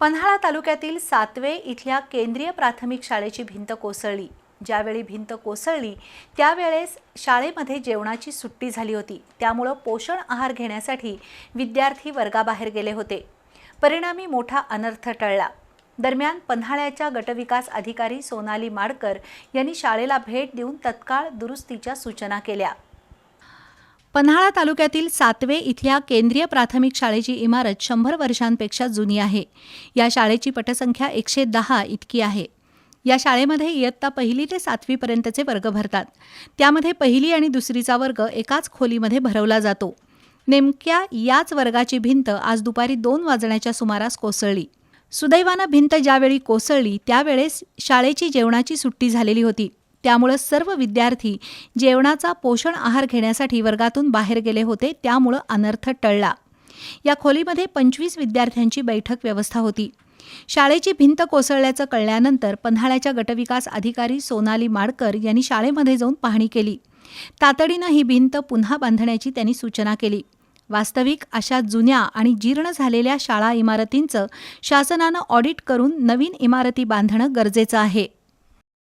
पन्हाळा तालुक्यातील सातवे इथल्या केंद्रीय प्राथमिक शाळेची भिंत कोसळली. ज्यावेळी भिंत कोसळली त्यावेळेस शाळेमध्ये जेवणाची सुट्टी झाली होती. त्यामुळं पोषण आहार घेण्यासाठी विद्यार्थी वर्गाबाहेर गेले होते. परिणामी मोठा अनर्थ टळला. दरम्यान पन्हाळ्याच्या गटविकास अधिकारी सोनाली माडकर यांनी शाळेला भेट देऊन तत्काळ दुरुस्तीच्या सूचना केल्या. पन्हाळा तालुक्यातील सातवे इथल्या केंद्रीय प्राथमिक शाळेची इमारत शंभर वर्षांपेक्षा जुनी आहे. या शाळेची पटसंख्या एकशे दहा इतकी आहे. या शाळेमध्ये इयत्ता पहिली ते सातवीपर्यंतचे वर्ग भरतात. त्यामध्ये पहिली आणि दुसरीचा वर्ग एकाच खोलीमध्ये भरवला जातो. नेमक्या याच वर्गाची भिंत आज दुपारी दोन वाजण्याच्या सुमारास कोसळली. सुदैवानं भिंत ज्यावेळी कोसळली त्यावेळेस शाळेची जेवणाची सुट्टी झालेली होती. त्यामुळं सर्व विद्यार्थी जेवणाचा पोषण आहार घेण्यासाठी वर्गातून बाहेर गेले होते त्यामुळं अनर्थ टळला. या खोलीमध्ये पंचवीस विद्यार्थ्यांची बैठक व्यवस्था होती. शाळेची भिंत कोसळल्याचं कळल्यानंतर पन्हाळ्याच्या गटविकास अधिकारी सोनाली माडकर यांनी शाळेमध्ये जाऊन पाहणी केली. तातडीनं ही भिंत पुन्हा बांधण्याची त्यांनी सूचना केली. वास्तविक अशा जुन्या आणि जीर्ण झालेल्या शाळा इमारतींचं शासनानं ऑडिट करून नवीन इमारती बांधणं गरजेचं आहे.